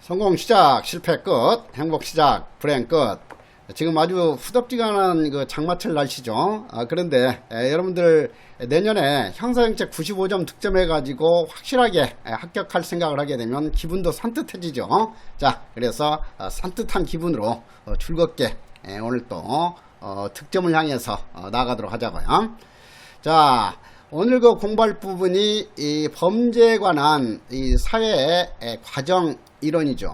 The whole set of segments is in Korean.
성공 시작, 실패 끝, 행복 시작, 불행 끝. 지금 아주 후덥지근한 그 장마철 날씨죠. 아, 그런데 에, 여러분들 내년에 형사정책 95점 득점해가지고 확실하게 에, 합격할 생각을 하게 되면 기분도 산뜻해지죠. 자, 그래서 어, 산뜻한 기분으로 어, 즐겁게 에, 오늘 또 어, 득점을 향해서 어, 나가도록 하자고요. 자, 오늘 그 공부할 부분이 이 범죄에 관한 이 사회의 에, 과정 이론이죠.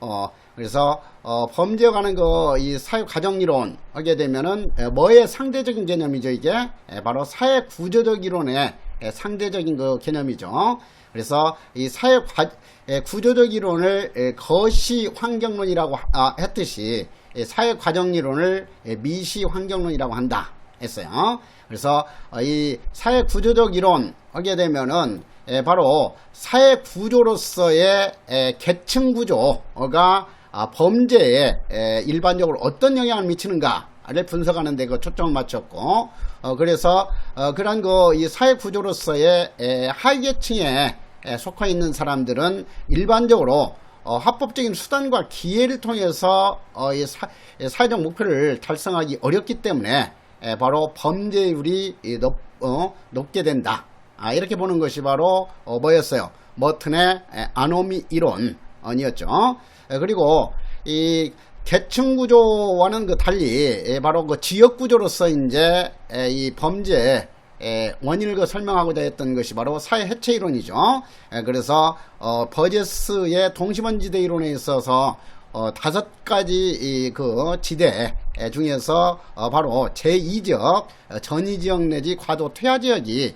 어, 그래서 어, 범죄에 관한 그이 사회 과정 이론 하게 되면은 에, 뭐의 상대적인 개념이죠 이게 에, 바로 사회 구조적 이론의 에, 상대적인 그 개념이죠. 그래서 이 사회 과, 에, 구조적 이론을 에, 거시 환경론이라고 하- 아, 했듯이 에, 사회 과정 이론을 에, 미시 환경론이라고 한다 했어요. 그래서 어, 이 사회 구조적 이론 하게 되면은 에, 바로 사회 구조로서의 에, 계층 구조가 아, 범죄에 에, 일반적으로 어떤 영향을 미치는가를 분석하는 데 그 초점을 맞췄고 어, 그래서 어, 그런 그 이 사회 구조로서의 에, 하위계층에 에, 속해 있는 사람들은 일반적으로 어, 합법적인 수단과 기회를 통해서 어, 이 사, 이 사회적 목표를 달성하기 어렵기 때문에 에, 바로 범죄율이 이 높, 어, 높게 된다. 아, 이렇게 보는 것이 바로 어, 뭐였어요? 머튼의 에, 아노미 이론이었죠. 에, 그리고 이 계층 구조와는 그 달리 에, 바로 그 지역 구조로서 이제 에, 이 범죄 에, 원인을 그 설명하고자 했던 것이 바로 사회 해체 이론이죠. 에, 그래서 어, 버제스의 동심원지대 이론에 있어서 어, 다섯 가지 이, 그 지대 에, 중에서 어, 바로 제2지역 어, 전이지역 내지 과도 퇴화 지역이 에,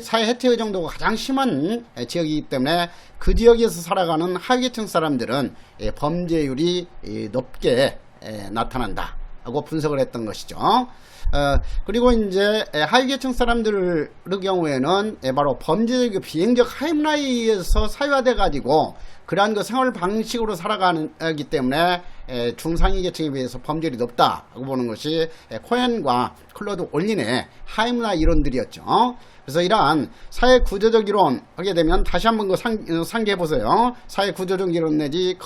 사회 혜택의 정도가 가장 심한 에, 지역이기 때문에 그 지역에서 살아가는 하위계층 사람들은 에, 범죄율이 이, 높게 에, 나타난다 하고 분석을 했던 것이죠. 어, 그리고 이제 에, 하위계층 사람들의 경우에는 에, 바로 범죄적 비행적 하임라이에서 사회화돼 가지고 그러한 그 생활 방식으로 살아가기 때문에 에, 중상위 계층에 비해서 범죄율이 높다고 보는 것이 에, 코엔과 클로드 올린의 하임라 이론들이었죠. 그래서 이러한 사회 구조적 이론 하게 되면 다시 한번 그 상, 어, 상기해 보세요. 사회 구조적 이론 내지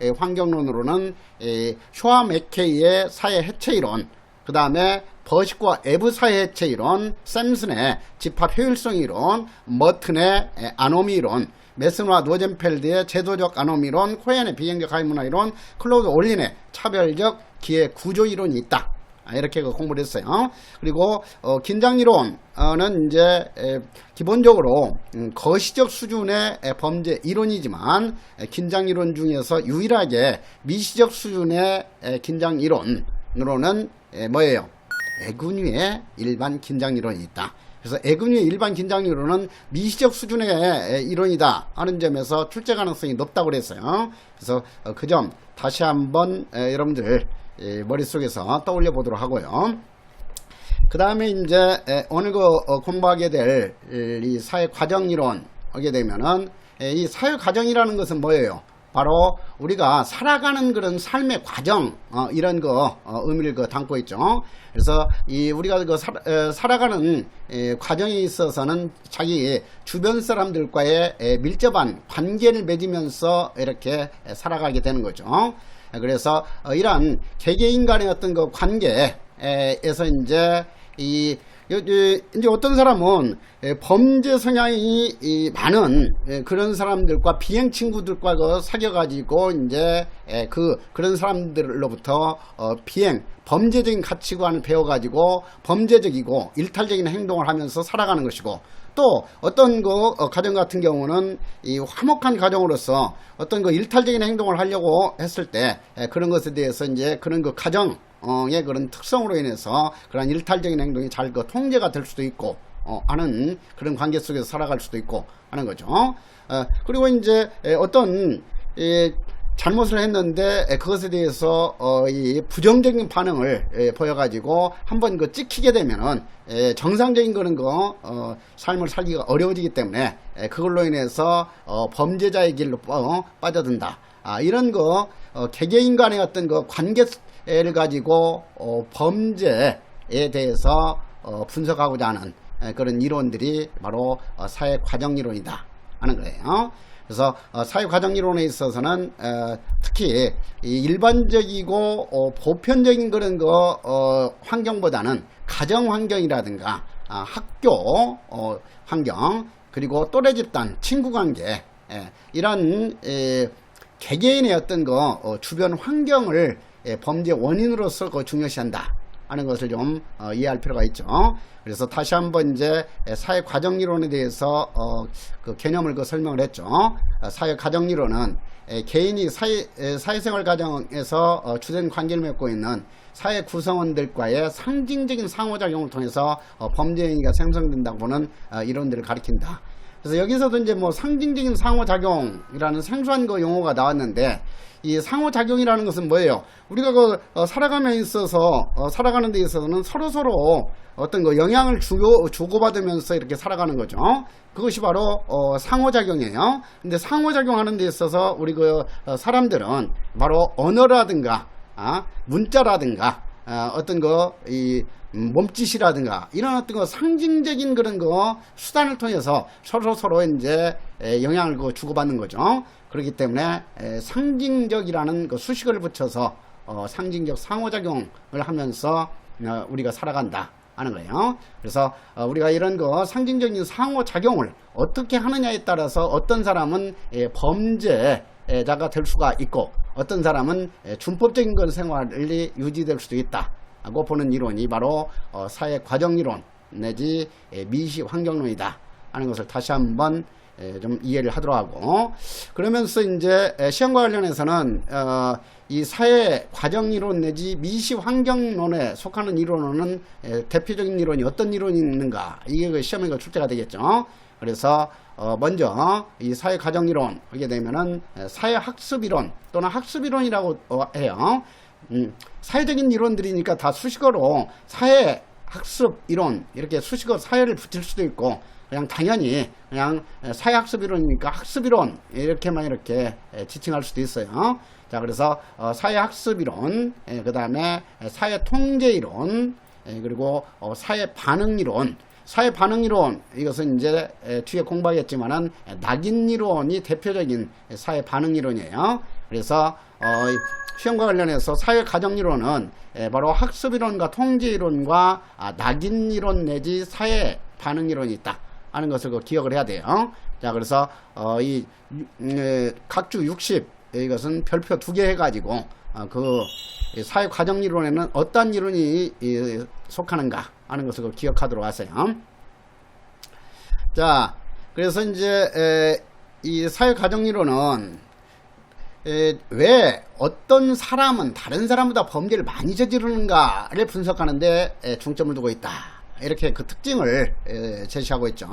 에, 환경론으로는 에, 쇼아 맥케이의 사회 해체 이론, 그 다음에 버식과 에브 사회 해체 이론, 샘슨의 집합 효율성 이론, 머튼의 에, 아노미 이론, 메슨과 노젠펠드의 제도적 아노미 이론, 코엔의 비행적 하이문화 이론, 클로드 올린의 차별적 기회 구조 이론이 있다. 아, 이렇게 그 공부를 했어요. 그리고 어, 긴장 이론은 이제 에, 기본적으로 음, 거시적 수준의 에, 범죄 이론이지만 에, 긴장 이론 중에서 유일하게 미시적 수준의 에, 긴장 이론으로는 에, 뭐예요? 애군위의 일반 긴장 이론이 있다. 그래서 애군위의 일반 긴장 이론은 미시적 수준의 에, 이론이다 하는 점에서 출제 가능성이 높다고 그랬어요. 그래서 어, 그점 다시 한번 에, 여러분들 에, 머릿속에서 떠올려 보도록 하고요. 그 다음에 이제 에, 오늘 그 어, 공부하게 될 이 사회 과정 이론 하게 되면은 에, 이 사회 과정이라는 것은 뭐예요? 바로 우리가 살아가는 그런 삶의 과정 어, 이런 거 어, 의미를 그 담고 있죠. 그래서 이 우리가 그 살, 에, 살아가는 에, 과정에 있어서는 자기 주변 사람들과의 에, 밀접한 관계를 맺으면서 이렇게 에, 살아가게 되는 거죠. 에, 그래서 어, 이러한 개개인 간의 어떤 그 관계에서 이제 이 이제 어떤 사람은 에, 범죄 성향이 이 많은 에, 그런 사람들과 비행 친구들과 그 사귀어가지고 이제 에, 그 그런 사람들로부터 어, 비행 범죄적인 가치관을 배워가지고 범죄적이고 일탈적인 행동을 하면서 살아가는 것이고 또 어떤 그 어, 가정 같은 경우는 이 화목한 가정으로서 어떤 그 일탈적인 행동을 하려고 했을 때 에, 그런 것에 대해서 이제 그런 그 가정 의 그런 특성으로 인해서 그런 일탈적인 행동이 잘 그 통제가 될 수도 있고 어, 하는 그런 관계 속에서 살아갈 수도 있고 하는 거죠. 어, 그리고 이제 에, 어떤 이 잘못을 했는데 에, 그것에 대해서 어, 이 부정적인 반응을 에, 보여가지고 한번 그 찍히게 되면은 에, 정상적인 거는 거 어, 삶을 살기가 어려워지기 때문에 에, 그걸로 인해서 어, 범죄자의 길로 빠- 빠져든다. 아, 이런 거 어, 개개인 간의 어떤 그 관계 를 가지고 어, 범죄에 대해서 어, 분석하고자 하는 에, 그런 이론들이 바로 어, 사회 과정 이론이다. 하는 거예요. 그래서 어, 사회 과정 이론에 있어서는 어, 특히 이 일반적이고 어, 보편적인 그런 거 어, 환경보다는 가정 환경이라든가 아, 학교 어, 환경 그리고 또래 집단 친구 관계 예, 이런 에, 개개인의 어떤 거 어, 주변 환경을 예, 범죄 원인으로서 그 중요시한다 하는 것을 좀 어, 이해할 필요가 있죠. 그래서 다시 한번 이제 사회 과정 이론에 대해서 어, 그 개념을 그 설명을 했죠. 어, 사회 과정 이론은 에, 개인이 사회, 에, 사회생활 과정에서 어, 주된 관계를 맺고 있는 사회 구성원들과의 상징적인 상호작용을 통해서 어, 범죄 행위가 생성된다고 보는 어, 이론들을 가리킨다. 그래서 여기서도 이제 뭐 상징적인 상호작용이라는 생소한 그 용어가 나왔는데 이 상호작용이라는 것은 뭐예요? 우리가 그 어, 살아감에 있어서 어, 살아가는 데 있어서는 서로 서로 어떤 그 영향을 주고 주고받으면서 이렇게 살아가는 거죠. 그것이 바로 어, 상호작용이에요. 근데 상호작용하는 데 있어서 우리 그 어, 사람들은 바로 언어라든가 아, 문자라든가 어, 어떤 거이 음, 몸짓이라든가 이런 어떤 거 상징적인 그런 거 수단을 통해서 서로 서로 이제 에, 영향을 그 주고받는 거죠. 그렇기 때문에 에, 상징적이라는 그 수식어를 붙여서 어, 상징적 상호작용을 하면서 어, 우리가 살아간다 하는 거예요. 그래서 어, 우리가 이런 거 상징적인 상호작용을 어떻게 하느냐에 따라서 어떤 사람은 예, 범죄자가 될 수가 있고 어떤 사람은 예, 준법적인 건 생활이 유지될 수도 있다. 하고 보는 이론이 바로 어, 사회 과정 이론 내지 예, 미시 환경론이다 하는 것을 다시 한번 예, 좀 이해를 하도록 하고 그러면서 이제 에, 시험과 관련해서는 어, 이 사회 과정 이론 내지 미시 환경론에 속하는 이론은 에, 대표적인 이론이 어떤 이론이 있는가 이게 그 시험에 그 출제가 되겠죠. 그래서 어, 먼저 이 사회 과정 이론 하게 되면은 에, 사회 학습 이론 또는 학습 이론이라고 어, 해요. 음, 사회적인 이론들이니까 다 수식어로 사회 학습 이론 이렇게 수식어 사회를 붙일 수도 있고 그냥 당연히 그냥 사회학습 이론이니까 학습 이론 이렇게만 이렇게 지칭할 수도 있어요. 자 그래서 어, 사회학습 이론 그 다음에 사회 통제 이론 그리고 어, 사회 반응 이론 사회 반응 이론 이것은 이제 에, 뒤에 공부하겠지만은 낙인 이론이 대표적인 사회 반응 이론이에요. 그래서 어, 시험과 관련해서 사회 가정 이론은 에, 바로 학습 이론과 통제 이론과 아, 낙인 이론 내지 사회 반응 이론이 있다 하는 것을 그 기억을 해야 돼요. 자 그래서 어, 이 유- 에, 각주 60 이것은 별표 두 개 해가지고 어, 그이 사회 과정 이론에는 어떤 이론이 이, 속하는가 하는 것을 그 기억하도록 하세요. 자, 그래서 이제 에, 이 사회 과정 이론은 에, 왜 어떤 사람은 다른 사람보다 범죄를 많이 저지르는가를 분석하는데 에, 중점을 두고 있다. 이렇게 그 특징을 에, 제시하고 있죠.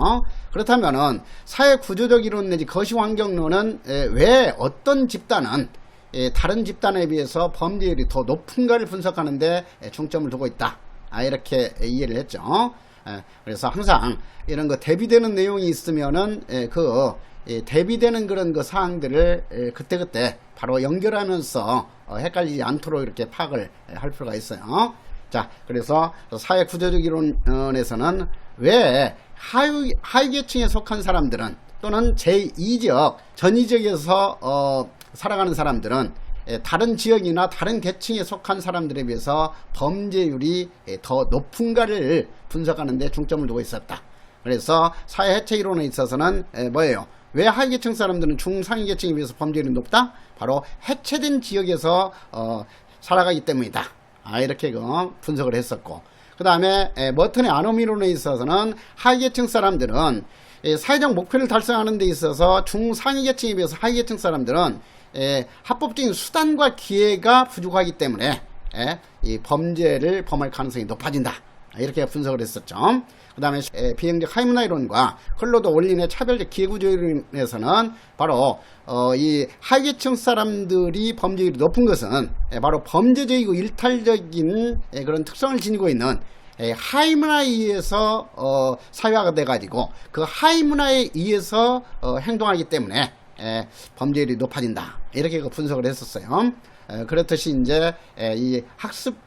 그렇다면은 사회 구조적 이론 내지 거시 환경론은 에, 왜 어떤 집단은 에, 다른 집단에 비해서 범죄율이 더 높은가를 분석하는데 에, 중점을 두고 있다. 아, 이렇게 이해를 했죠. 에, 그래서 항상 이런 거 대비되는 내용이 있으면은 에, 그 예, 대비되는 그런 그 사항들을 예, 그때그때 바로 연결하면서 어, 헷갈리지 않도록 이렇게 파악을 예, 할 필요가 있어요. 자, 그래서 사회 구조적 이론에서는 왜 하위, 하위 계층에 속한 사람들은 또는 제2지역, 전위지역에서 어, 살아가는 사람들은 예, 다른 지역이나 다른 계층에 속한 사람들에 비해서 범죄율이 예, 더 높은가를 분석하는 데 중점을 두고 있었다. 그래서 사회 해체 이론에 있어서는 에, 뭐예요? 왜 하위계층 사람들은 중상위 계층에 비해서 범죄율이 높다? 바로 해체된 지역에서 어, 살아가기 때문이다. 아, 이렇게 그 분석을 했었고 그 다음에 머튼의 아노미 이론에 있어서는 하위계층 사람들은 에, 사회적 목표를 달성하는 데 있어서 중상위 계층에 비해서 하위계층 사람들은 에, 합법적인 수단과 기회가 부족하기 때문에 에, 이 범죄를 범할 가능성이 높아진다. 이렇게 분석을 했었죠. 그 다음에 비행적 하이문화 이론과 흘로도 원린의 차별적 기회구조 이론에서는 바로 어, 이 하위계층 사람들이 범죄율이 높은 것은 에, 바로 범죄적이고 일탈적인 에, 그런 특성을 지니고 있는 에, 하위 문화에 의해서 어, 사회화가 돼가지고 그 하위 문화에 의해서 어, 행동하기 때문에 에, 범죄율이 높아진다 이렇게 그 분석을 했었어요. 에, 그렇듯이 이제 에, 이 학습 에,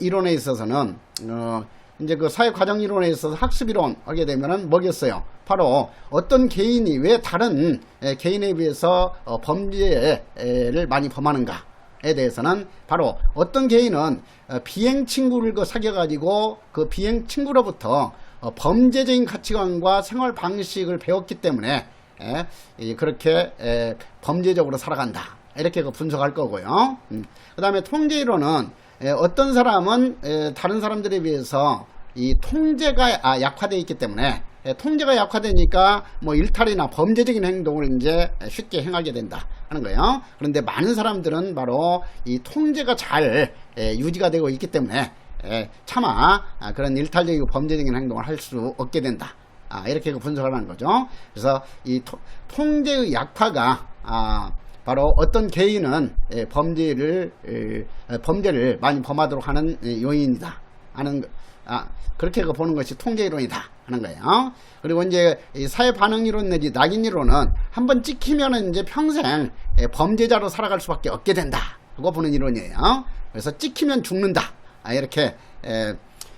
이론에 있어서는 어, 이제 그 사회 과정 이론에 있어서 학습 이론 하게 되면은 뭐겠어요? 바로 어떤 개인이 왜 다른 에, 개인에 비해서 어, 범죄를 많이 범하는가 에 대해서는 바로 어떤 개인은 어, 비행 친구를 그 사귀어 가지고 그 비행 친구로부터 어, 범죄적인 가치관과 생활 방식을 배웠기 때문에 에, 이, 그렇게 에, 범죄적으로 살아간다. 이렇게 그 분석할 거고요. 음. 그 다음에 통제이론은 에, 어떤 사람은 에, 다른 사람들에 비해서 이 통제가 아, 약화되어 있기 때문에 에, 통제가 약화되니까 뭐 일탈이나 범죄적인 행동을 이제 쉽게 행하게 된다 하는 거예요. 그런데 많은 사람들은 바로 이 통제가 잘 에, 유지가 되고 있기 때문에 에, 차마 아, 그런 일탈적이고 범죄적인 행동을 할 수 없게 된다. 아, 이렇게 그 분석을 하는 거죠. 그래서 이 토- 통제의 약화가 아, 바로 어떤 개인은 예, 범죄를 에, 범죄를 많이 범하도록 하는 예, 요인이다 하는 거- 아, 그렇게 그 보는 것이 통제 이론이다 하는 거예요. 그리고 이제 이 사회 반응 이론 내지 낙인 이론은 한번 찍히면은 이제 평생 예, 범죄자로 살아갈 수밖에 없게 된다. 그거 보는 이론이에요. 그래서 찍히면 죽는다. 아, 이렇게 에,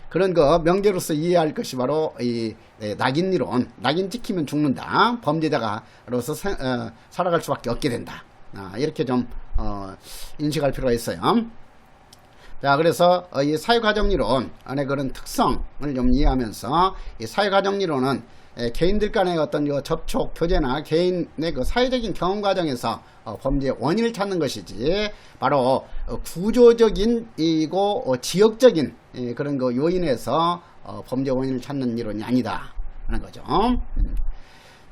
그런 거 명제로서 이해할 것이 바로 이 에, 낙인 이론. 낙인 찍히면 죽는다. 범죄자가로서 생- 어, 살아갈 수밖에 없게 된다. 아, 이렇게 좀 어, 인식할 필요가 있어요. 자, 그래서 어, 이 사회과정리론 안에 그런 특성을 좀 이해하면서 이 사회과정리론은 에, 개인들 간의 어떤 그 접촉, 교제나 개인의 그 사회적인 경험 과정에서 어, 범죄의 원인을 찾는 것이지 바로 어, 구조적인 이고 어, 지역적인 이, 그런 그 요인에서 어, 범죄 원인을 찾는 이론이 아니다 하는 거죠. 음.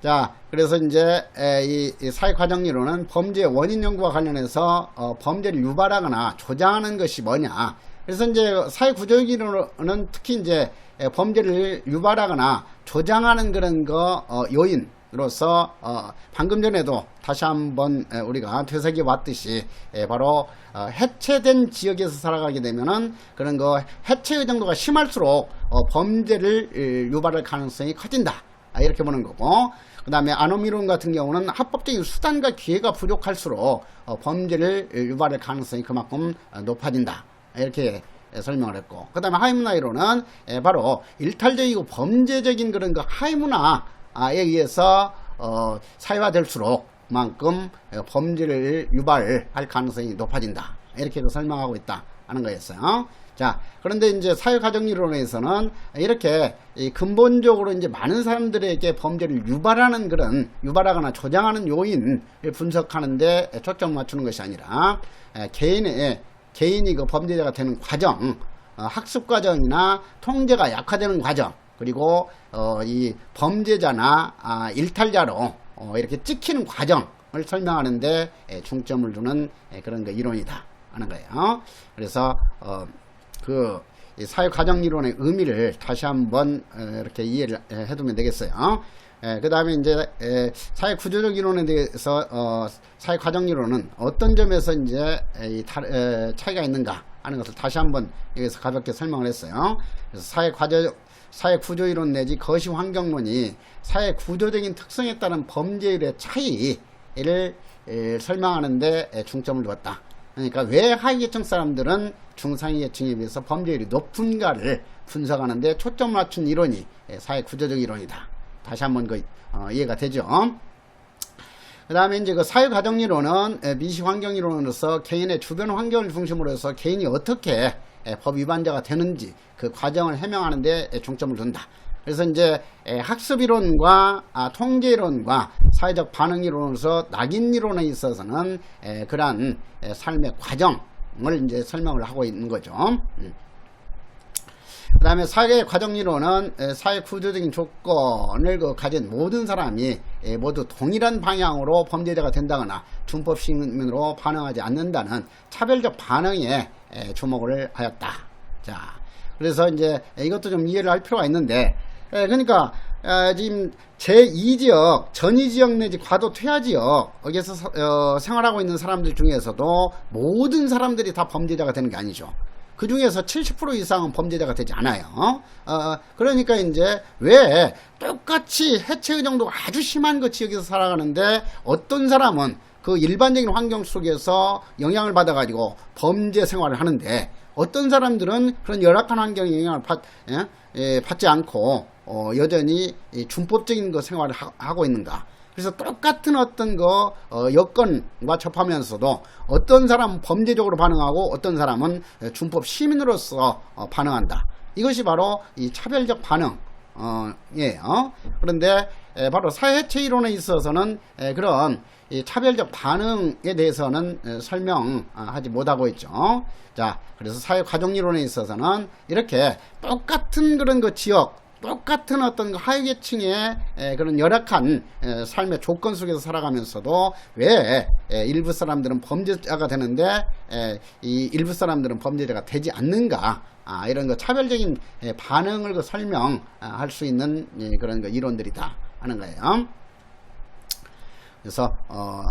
자, 그래서 이제 에, 이, 이 사회과정리론은 범죄 원인 연구와 관련해서 어, 범죄를 유발하거나 조장하는 것이 뭐냐. 그래서 이제 사회구조기론은 특히 이제 에, 범죄를 유발하거나 조장하는 그런 거 어, 요인 으로서 어, 방금 전에도 다시 한번 에, 우리가 되새겨 왔듯이 에, 바로 어, 해체된 지역에서 살아가게 되면은 그런 거 해체의 정도가 심할수록 어, 범죄를 에, 유발할 가능성이 커진다. 아, 이렇게 보는 거고 그 다음에 아노미론 같은 경우는 합법적인 수단과 기회가 부족할수록 어, 범죄를 유발할 가능성이 그만큼 어, 높아진다. 이렇게 에, 설명을 했고. 그 다음에 하이문화이론은 에, 바로 일탈적이고 범죄적인 그런 그 하이문화에 의해서 어, 사회화될수록 만큼 어, 범죄를 유발할 가능성이 높아진다. 이렇게 그 설명하고 있다. 하는 거였어요. 자, 그런데 이제 사회가정이론에서는 이렇게 이 근본적으로 이제 많은 사람들에게 범죄를 유발하는 그런 유발하거나 조장하는 요인을 분석하는데 초점 맞추는 것이 아니라 에, 개인의 개인이 그 범죄자가 되는 과정, 어, 학습 과정이나 통제가 약화되는 과정, 그리고 어, 이 범죄자나 아, 일탈자로 어, 이렇게 찍히는 과정을 설명하는데 에, 중점을 두는 에, 그런 그 이론이다 하는 거예요. 그래서 어, 그 사회 과정 이론의 의미를 다시 한번 어, 이렇게 이해를 에, 해두면 되겠어요. 그 다음에 이제 에, 사회 구조적 이론에 대해서 어, 사회 과정 이론은 어떤 점에서 이제 에, 이 다- 에, 차이가 있는가 하는 것을 다시 한번 여기서 가볍게 설명을 했어요. 그래서 사회 과정 사회 구조 이론 내지 거시 환경론이 사회 구조적인 특성에 따른 범죄율의 차이를 에, 설명하는데 에, 중점을 두었다. 그러니까 왜 하위계층 사람들은 중상위계층에 비해서 범죄율이 높은가를 분석하는데 초점 맞춘 이론이 에, 사회 구조적 이론이다. 다시 한번 그 어, 이해가 되죠. 그 다음에 이제 그 사회가정이론은 에, 미시환경이론으로서 개인의 주변 환경을 중심으로 해서 개인이 어떻게 에, 법 위반자가 되는지 그 과정을 해명하는데 에, 중점을 둔다. 그래서 이제 에, 학습이론과 아, 통계이론과 사회적 반응이론으로서 낙인이론에 있어서는 에, 그러한 에, 삶의 과정을 이제 설명을 하고 있는 거죠. 음. 그 다음에 사회 과정리론은 에, 사회 구조적인 조건을 그 가진 모든 사람이 에, 모두 동일한 방향으로 범죄자가 된다거나 준법식으로 반응하지 않는다는 차별적 반응에 에, 주목을 하였다. 자, 그래서 이제 이것도 좀 이해를 할 필요가 있는데, 에, 그러니까 에, 지금 제2지역, 전이지역 내지 과도 퇴화지역, 여기서 서- 어, 생활하고 있는 사람들 중에서도 모든 사람들이 다 범죄자가 되는 게 아니죠. 그 중에서 70% 이상은 범죄자가 되지 않아요. 어, 그러니까 이제 왜 똑같이 해체 의 정도가 아주 심한 그 지역에서 살아가는데 어떤 사람은 그 일반적인 환경 속에서 영향을 받아가지고 범죄 생활을 하는데 어떤 사람들은 그런 열악한 환경에 영향을 받, 예? 예, 받지 않고 어, 여전히 이 준법적인 그 생활을 하, 하고 있는가. 그래서 똑같은 어떤 그 어, 여건과 접하면서도 어떤 사람은 범죄적으로 반응하고 어떤 사람은 준법 시민으로서 어, 반응한다. 이것이 바로 이 차별적 반응. 어, 예, 어? 그런데 에, 바로 사회체 이론에 있어서는 에, 그런 이 차별적 반응에 대해서는 에, 설명하지 못하고 있죠. 자, 그래서 사회 과정 이론에 있어서는 이렇게 똑같은 그런 그 지역 똑같은 어떤 그 하위계층의 에, 그런 열악한 에, 삶의 조건 속에서 살아가면서도 왜 에, 일부 사람들은 범죄자가 되는데 에, 이 일부 사람들은 범죄자가 되지 않는가 아, 이런 그 차별적인 에, 반응을 그 설명할 수 있는 예, 그런 그 이론들이다 하는 거예요. 그래서 어,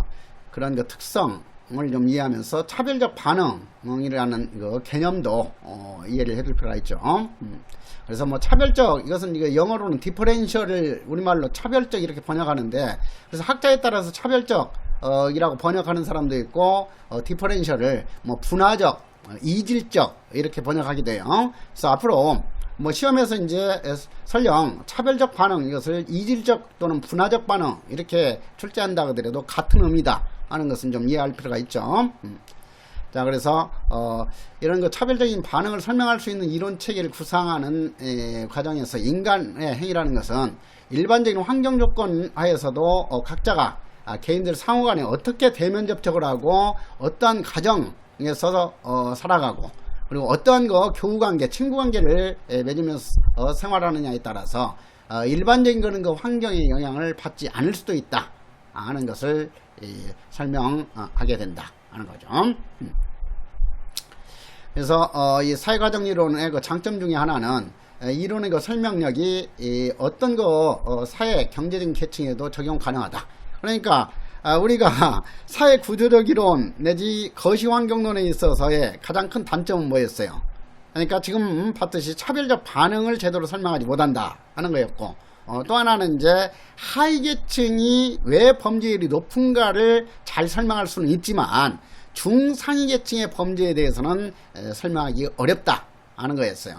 그런 그 특성 을좀 이해하면서 차별적 반응이라는 그 개념도 어, 이해를 해둘 필요가 있죠. 음. 그래서 뭐 차별적 이것은 이거 영어로는 디퍼렌셜을 우리말로 차별적 이렇게 번역하는데 그래서 학자에 따라서 차별적 어, 이라고 번역하는 사람도 있고 어, 디퍼렌셜을 뭐 분화적 어, 이질적 이렇게 번역하게 돼요. 그래서 앞으로 뭐 시험에서 이제 설령 차별적 반응 이것을 이질적 또는 분화적 반응 이렇게 출제한다 하더라도 같은 의미다 하는 것은 좀 이해할 필요가 있죠. 음. 자 그래서 어, 이런 그 차별적인 반응을 설명할 수 있는 이론 체계를 구상하는 에, 과정에서 인간의 행위라는 것은 일반적인 환경 조건 하에서도 어, 각자가 아, 개인들 상호간에 어떻게 대면 접촉을 하고 어떠한 가정에서 어, 살아가고 그리고 어떠한 거 교우 관계, 친구 관계를 에, 맺으면서 어, 생활하느냐에 따라서 어, 일반적인 거는 그 환경의 영향을 받지 않을 수도 있다 하는 것을 이, 설명하게 된다 하는 거죠. 음. 그래서 어, 이 사회과정 이론의 그 장점 중에 하나는 에, 이론의 그 설명력이 이 어떤 그 어, 사회 경제적인 계층에도 적용 가능하다. 그러니까 아, 우리가 사회 구조적 이론 내지 거시 환경론에 있어서의 가장 큰 단점은 뭐였어요? 그러니까 지금 봤듯이 차별적 반응을 제대로 설명하지 못한다 하는 거였고 어, 또 하나는 이제 하위 계층이 왜 범죄율이 높은가를 잘 설명할 수는 있지만 중상위 계층의 범죄에 대해서는 에, 설명하기 어렵다 하는 거였어요.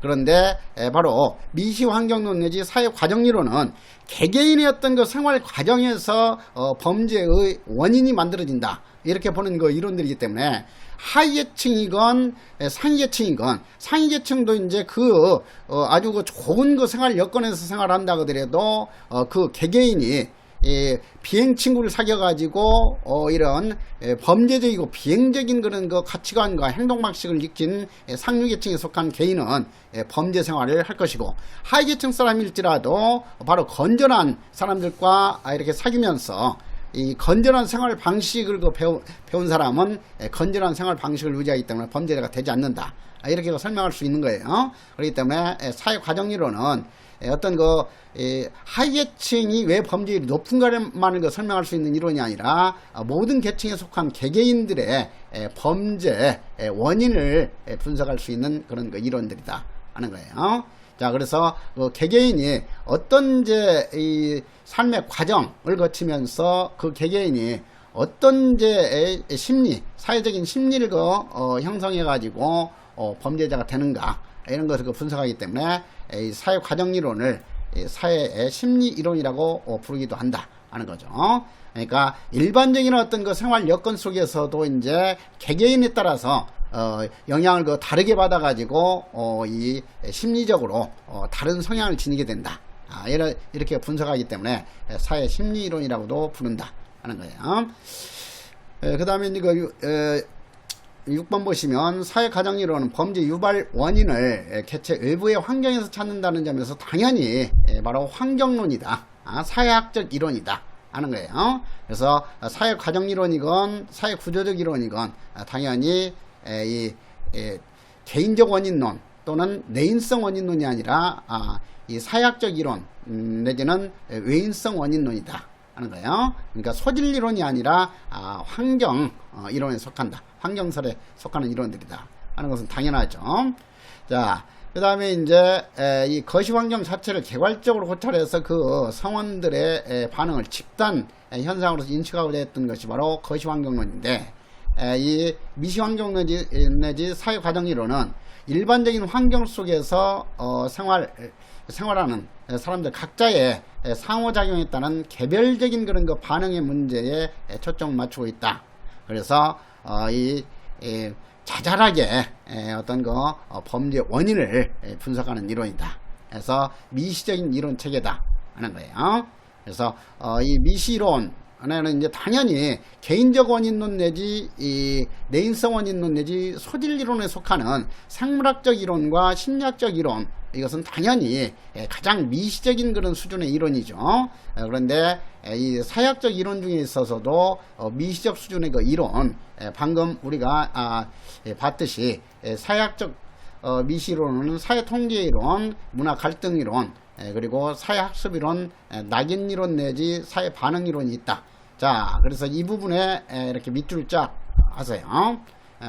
그런데 에, 바로 미시 환경론 내지 사회 과정리론은 개개인의 어떤 그 생활 과정에서 어, 범죄의 원인이 만들어진다. 이렇게 보는 그 이론들이기 때문에 하위계층이건 상위계층이건. 상위계층도 이제 그 어, 아주 그 좋은 그 생활 여건에서 생활한다 그더라도 어, 그 개개인이 이 비행 친구를 사귀어 가지고 어 이런 에, 범죄적이고 비행적인 그런 그 가치관과 행동 방식을 익힌 에, 상류계층에 속한 개인은 에, 범죄 생활을 할 것이고 하위계층 사람일지라도 바로 건전한 사람들과 아, 이렇게 사귀면서 이 건전한 생활 방식을 그 배우, 배운 사람은 에, 건전한 생활 방식을 유지하기 때문에 범죄자가 되지 않는다. 아, 이렇게 설명할 수 있는 거예요. 그렇기 때문에 에, 사회 과정리론은 에, 어떤 그 에, 하위계층이 왜 범죄율이 높은가만을 그 설명할 수 있는 이론이 아니라 어, 모든 계층에 속한 개개인들의 에, 범죄 에, 원인을 에, 분석할 수 있는 그런 그 이론들이다 하는 거예요. 자, 그래서 그 개개인이 어떤 이제 이 삶의 과정을 거치면서 그 개개인이 어떤 이제 심리, 사회적인 심리를 그 어, 형성해 가지고 어, 범죄자가 되는가 이런 것을 그 분석하기 때문에 이 사회 과정 이론을 이 사회의 심리 이론이라고 어, 부르기도 한다 하는 거죠. 그러니까 일반적인 어떤 그 생활 여건 속에서도 이제 개개인에 따라서 어, 영향을 그 다르게 받아가지고 어, 이 심리적으로 어, 다른 성향을 지니게 된다. 아, 이런, 이렇게 분석하기 때문에 사회 심리 이론이라고도 부른다 하는 거예요. 그 다음에 이거 에, 6번 보시면 사회 가정 이론은 범죄 유발 원인을 개체 외부의 환경에서 찾는다는 점에서 당연히 에, 바로 환경론이다. 아, 사회학적 이론이다. 하는 거예요. 그래서 사회 과정 이론이건 사회 구조적 이론이건 아, 당연히 에, 이 에, 개인적 원인론 또는 내인성 원인론이 아니라 아, 이 사회학적 이론 음, 내지는 외인성 원인론이다 하는 거예요. 그러니까 소질 이론이 아니라 아, 환경 어, 이론에 속한다. 환경설에 속하는 이론들이다 하는 것은 당연하죠. 자, 그 다음에 이제 에, 이 거시 환경 자체를 개괄적으로 고찰해서 그 성원들의 에, 반응을 집단 에, 현상으로서 인식하고자 했던 것이 바로 거시 환경론인데 에, 이 미시 환경 내지, 내지 사회 과정 이론은 일반적인 환경 속에서 어, 생활 생활하는 사람들 각자의 상호작용에 따른 개별적인 그런 그 반응의 문제에 초점을 맞추고 있다. 그래서 어, 이, 이 자잘하게 에, 어떤 거 어, 범죄 원인을 에, 분석하는 이론이다. 그래서 미시적인 이론 체계다 하는 거예요. 그래서 어, 이 미시론 안에는 이제 당연히 개인적 원인론 내지 이 내인성 원인론 내지 소질 이론에 속하는 생물학적 이론과 심리학적 이론 이것은 당연히 예, 가장 미시적인 그런 수준의 이론이죠. 어, 그런데 에, 이 사회학적 이론 중에 있어서도 어, 미시적 수준의 그 이론 에, 방금 우리가 아, 예, 봤듯이 예, 사회학적 어, 미시론은 사회 통제 이론, 문화 갈등 이론, 에, 그리고 사회학습이론, 에, 낙인이론 내지 사회반응이론이 있다. 자, 그래서 이 부분에 에, 이렇게 밑줄 쫙 하세요. 에,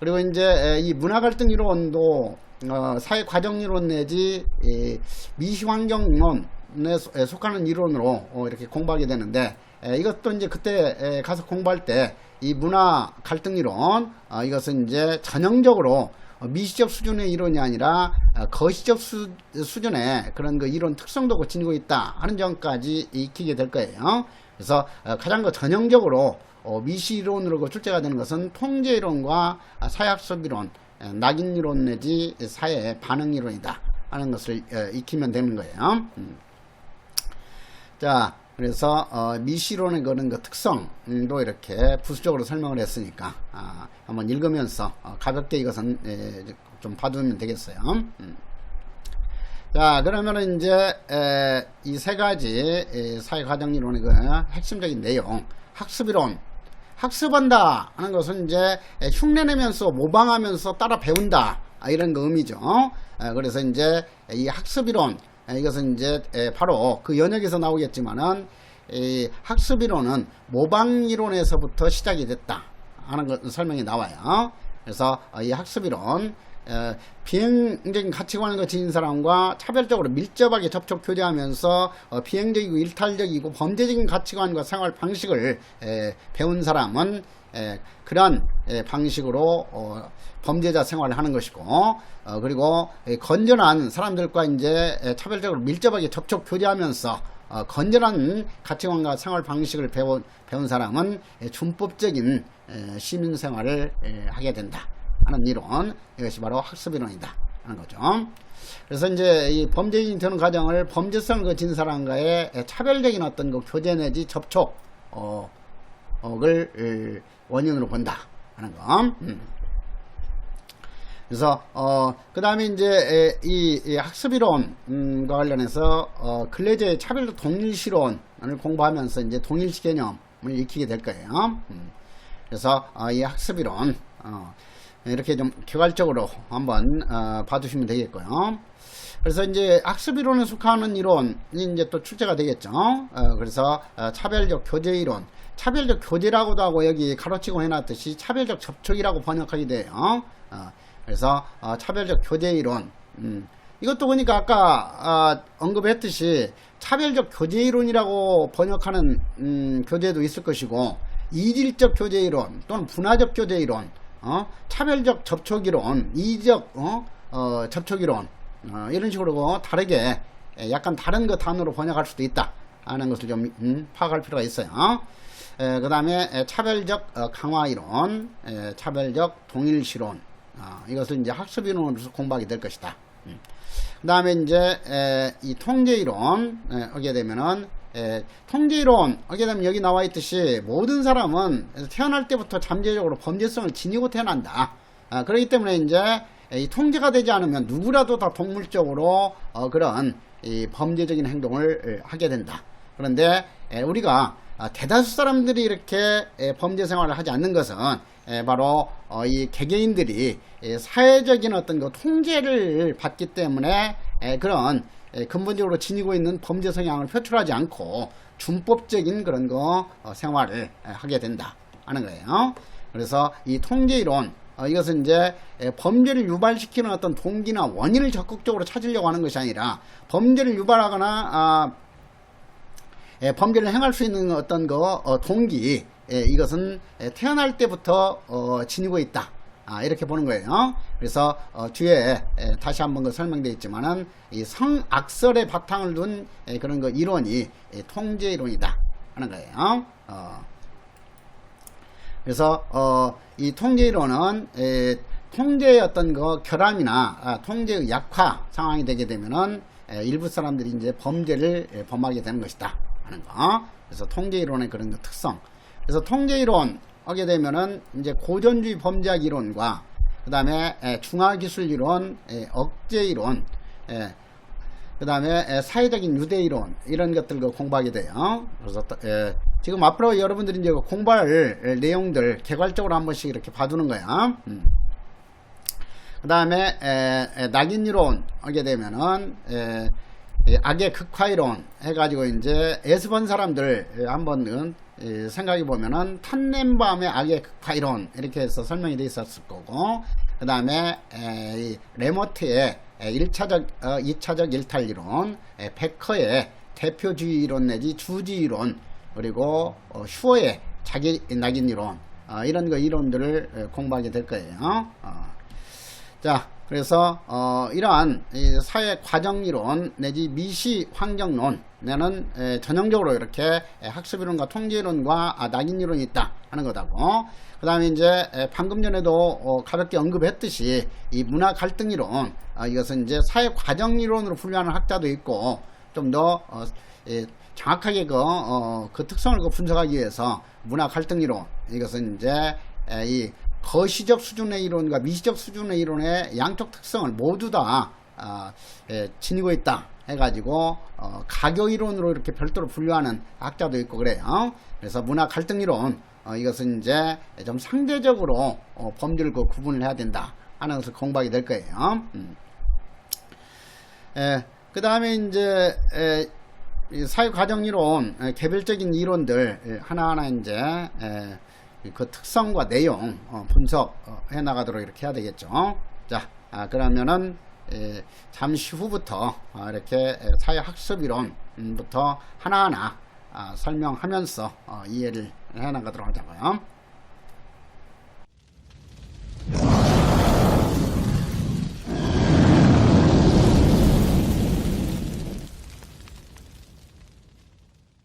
그리고 이제 에, 이 문화갈등 이론도 어, 사회과정 이론 내지 이 미시환경론에 소- 에, 속하는 이론으로 어, 이렇게 공부하게 되는데 에, 이것도 이제 그때 에, 가서 공부할 때 이 문화 갈등 이론 어, 이것은 이제 전형적으로 어, 미시적 수준의 이론이 아니라 어, 거시적 수, 수준의 그런 그 이론 특성도 지니고 있다 하는 점까지 익히게 될 거예요. 그래서 어, 가장 그 전형적으로 어, 미시 이론으로 그 출제가 되는 것은 통제 이론과 아, 사회학습 이론, 에, 낙인 이론 내지 사회 반응 이론이다 하는 것을 어, 익히면 되는 거예요. 음. 자, 그래서 어, 미시론의 그런 그 특성도 이렇게 부수적으로 설명을 했으니까 아, 한번 읽으면서 어, 가볍게 이것은 에, 좀 봐두면 되겠어요. 음. 자, 그러면은 이제 이 세 가지 에, 사회과정이론의 그 핵심적인 내용, 학습이론, 학습한다 하는 것은 이제 에, 흉내내면서 모방하면서 따라 배운다 아, 이런 그 의미죠. 에, 그래서 이제 이 학습이론 에, 이것은 이제 에, 바로 그 연역에서 나오겠지만은 이 학습이론은 모방이론에서부터 시작이 됐다 하는 것 설명이 나와요. 그래서 어, 이 학습이론 에, 비행적인 가치관을 가진 사람과 차별적으로 밀접하게 접촉 교제하면서 어, 비행적이고 일탈적이고 범죄적인 가치관과 생활 방식을 에, 배운 사람은 에, 그런 에, 방식으로 어, 범죄자 생활을 하는 것이고 어, 그리고 에, 건전한 사람들과 이제 에, 차별적으로 밀접하게 접촉 교제하면서 어, 건전한 가치관과 생활 방식을 배운, 배운 사람은 에, 준법적인 에, 시민 생활을 에, 하게 된다. 하는 이론 이것이 바로 학습이론이다 하는 거죠. 그래서 이제 이 범죄인이 되는 과정을 범죄성을 거진 사람과의 차별적인 어떤 그 교제 내지 접촉 어, 을 원인으로 본다 하는 거. 음. 그래서 어 그 다음에 이제 에, 이, 이 학습이론과 관련해서 어 근래제 차별적 동일시론을 공부하면서 이제 동일시 개념을 익히게 될 거예요. 음. 그래서 어, 이 학습이론 어, 이렇게 좀 개괄적으로 한번 어, 봐두시면 되겠고요. 그래서 이제 학습 이론에 속하는 이론이 이제 또 출제가 되겠죠. 어, 그래서 어, 차별적 교제 이론, 차별적 교제라고도 하고 여기 가로치고 해놨듯이 차별적 접촉이라고 번역하게 돼요. 어, 그래서 어, 차별적 교제 이론. 음, 이것도 보니까 아까 아, 언급했듯이 차별적 교제 이론이라고 번역하는 음, 교재도 있을 것이고 이질적 교제 이론 또는 분화적 교제 이론, 어, 차별적 접촉 이론, 이적 어, 어, 접촉 이론 어, 이런 식으로 다르게 에, 약간 다른 그 단어로 번역할 수도 있다 하는 것을 좀 음, 파악할 필요가 있어요. 그 다음에 차별적 어, 강화 이론, 에, 차별적 동일시론 어, 이것을 이제 학습 이론으로서 공부하게 될 것이다. 음. 그 다음에 이제 에, 이 통제 이론 에, 하게 되면은 에, 통제 이론 하게 되면 여기 나와 있듯이 모든 사람은 태어날 때부터 잠재적으로 범죄성을 지니고 태어난다. 아, 그렇기 때문에 이제 이 통제가 되지 않으면 누구라도 다 동물적으로 어, 그런 이 범죄적인 행동을 에, 하게 된다. 그런데 에, 우리가 아, 대다수 사람들이 이렇게 에, 범죄 생활을 하지 않는 것은 에, 바로 어, 이 개개인들이 에, 사회적인 어떤 그 통제를 받기 때문에 에, 그런 에, 근본적으로 지니고 있는 범죄 성향을 표출하지 않고 준법적인 그런 거 어, 생활을 에, 하게 된다 하는 거예요. 그래서 이 통제 이론 어, 이것은 이제 에, 범죄를 유발시키는 어떤 동기나 원인을 적극적으로 찾으려고 하는 것이 아니라 범죄를 유발하거나 아, 에, 범죄를 행할 수 있는 어떤 거 어, 동기 에, 이것은 에, 태어날 때부터 어, 지니고 있다 아, 이렇게 보는 거예요. 그래서 어, 뒤에 에, 다시 한번 그 설명되어 있지만은 이 성악설의 바탕을 둔 에, 그런 그 이론이 에, 통제 이론이다 하는 거예요. 어, 그래서 어, 이 통제 이론은 에, 통제의 어떤 그 결함이나 아, 통제의 약화 상황이 되게 되면은 에, 일부 사람들이 이제 범죄를 에, 범하게 되는 것이다 하는 거. 그래서 통제 이론의 그런 그 특성. 그래서 통제 이론 하게 되면은 이제 고전주의 범죄학 이론과 그 다음에 중화기술 이론, 에, 억제 이론, 그 다음에 사회적인 유대 이론 이런 것들 그 공부하게 돼요. 그래서 또, 에, 지금 앞으로 여러분들이 이제 공부할 에, 내용들 개괄적으로 한 번씩 이렇게 봐두는 거야. 음. 그 다음에 낙인 이론 하게 되면은 에, 이 악의 극화 이론 해가지고 이제 에스본 사람들 한번 생각해 보면은 탄넨밤의 악의 극화 이론 이렇게 해서 설명이 돼 있었을 거고 그 다음에 레모트의 1차적, 어, 2차적 일탈 이론, 에, 베커의 대표주의 이론 내지 주지 이론, 그리고 어, 슈어의 자기 낙인 이론, 어, 이런 거 이론들을 에, 공부하게 될 거예요. 어. 자, 그래서 어, 이러한 이 사회 과정 이론 내지 미시 환경론 내는 에, 전형적으로 이렇게 에, 학습 이론과 통제 이론과 아, 낙인 이론이 있다 하는 거다고. 그 다음에 이제 에, 방금 전에도 어, 가볍게 언급했듯이 이 문화 갈등 이론 아, 이것은 이제 사회 과정 이론으로 분류하는 학자도 있고 좀더 어, 예, 정확하게 그, 어, 그 특성을 그 분석하기 위해서 문화 갈등 이론 이것은 이제 에, 이 거시적 수준의 이론과 미시적 수준의 이론의 양쪽 특성을 모두 다 아, 예, 지니고 있다 해가지고 어, 가교 이론으로 이렇게 별도로 분류하는 학자도 있고 그래요. 그래서 문화 갈등 이론 어, 이것은 이제 좀 상대적으로 어, 범죄를 그 구분을 해야 된다 하는 것을 공부하게 될 거예요. 음. 그 다음에 이제 에, 이 사회 과정 이론, 에, 개별적인 이론들 에, 하나하나 이제 에, 그 특성과 내용 어, 분석해 어, 나가도록 이렇게 해야 되겠죠. 자, 아, 그러면은 에, 잠시 후부터 아, 이렇게 예, 사회학습 이론부터 하나하나 아, 설명하면서 어, 이해를 해 나가도록 하자고요.